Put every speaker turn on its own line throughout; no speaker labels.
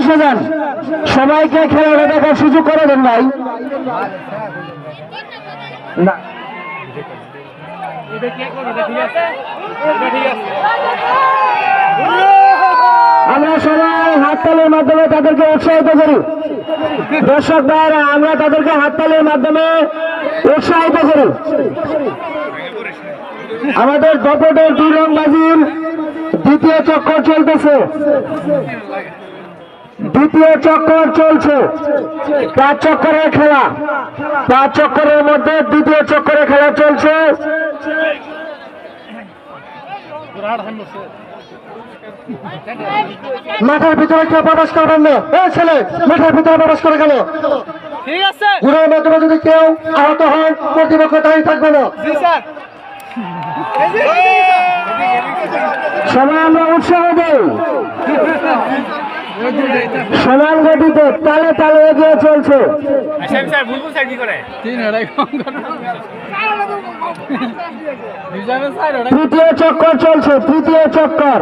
বসে যান সবাইকে খেলাটা দেখার সুযোগ করে দেন ভাই। না। আমরা সবাই হাততালির মাধ্যমে তাদেরকে উৎসাহিত করি। দর্শক ভাইরা আমরা তাদেরকে হাততালির মাধ্যমে উৎসাহিত করি। আমাদের দপটের দুই রং বাজির দ্বিতীয় চক্কর চলতেছে। দ্বিতীয় চক্কর চলছে। পাঁচ চক্করের খেলা। পাঁচ চক্করের মধ্যে দ্বিতীয় চক্করের খেলা চলছে। মাঠের ভিতরে কেউ প্রবেশ করবেন না? এ ছেলে মাঠের ভিতরে প্রবেশ করে গেল।
ঠিক আছে।
ঘুরের মাধ্যমে যদি কেউ আহত হয় কর্তৃপক্ষ দায়ী থাকবে না। সবাই আমরা উৎসাহ দেই সমান গতিতে তালে তালে এগিয়ে চলছে। তৃতীয় চক্কর চলছে তৃতীয় চক্কর।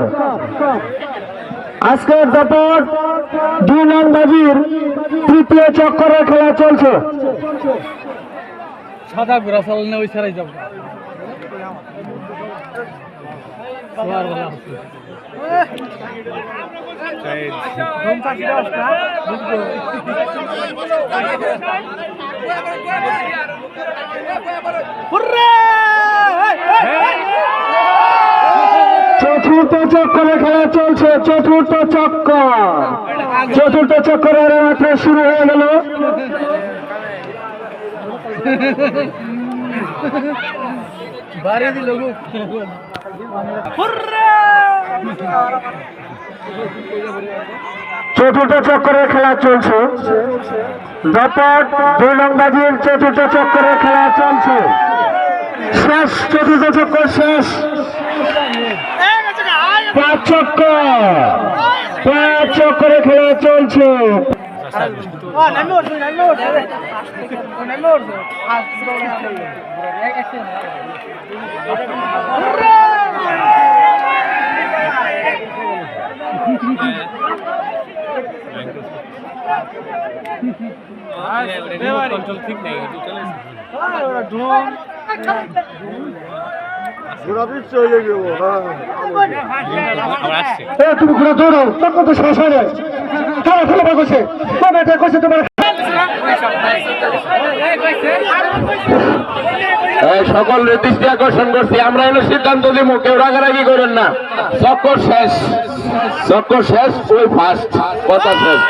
আজকের দুপুর দুই নং বাজির তৃতীয় চক্করের খেলা চলছে।
সাদা ঘোরা ওই ছাড়াই যাব।
চতুর্থ চক্করে খেলা চলছে চতুর্থ চক্কর। চতুর্থ চক্করের মাত্র শুরু হয়ে গেল।
বাড়ি দিল
চতুর্থ চক্করের খেলা চলছে দপট দুই নং বাজির চতুর্থ চক্করের খেলা চলছে শেষ চতুর্থ চক্কর, শেষ। পাঁচ চক্কর। পাঁচ চক্করে খেলা চলছে।
কন্ট্রোল ঠিক নেই
এ তুমি ঘুরে দৌড়ো তখন তো শেষ হয় না খেলা খেলা করছে এটা করছে তোমার
সকল নির্দিষ্ট আকর্ষণ করছি, আমরা এলো সিদ্ধান্ত দিব কেউ রাগারাগি করেন না। চক্কর শেষ। চক্কর শেষ, ওই ফার্স্ট কথা শেষ।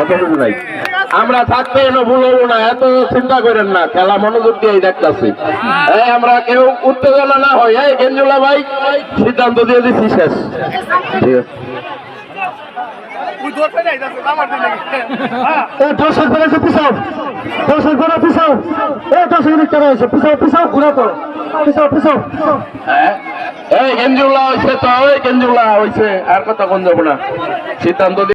অতটুকু নাই। আমরা থাকতে ভুল হব না, এত চিন্তা করেন না, খেলা মনোযোগ দিয়ে দেখতেছি। এই আমরা কেউ উত্তেজনা না হয় এই গেঞ্জুলা ভাই, সিদ্ধান্ত দিয়ে দিচ্ছি শেষ। ঠিক আছে।
দর্শক বেড়েছে পিছাও দর্শক বেড়ে পিছাও এ দর্শক মিনিট কেন হয়েছে পিছাও পিছাও ঘুরে তো পিছাও পিছাও
হ্যাঁ এই গেঞ্জুলা হয়েছে তো ওই গেঞ্জুলা হয়েছে আর কথা কোন যাব না সিদ্ধান্ত দিয়ে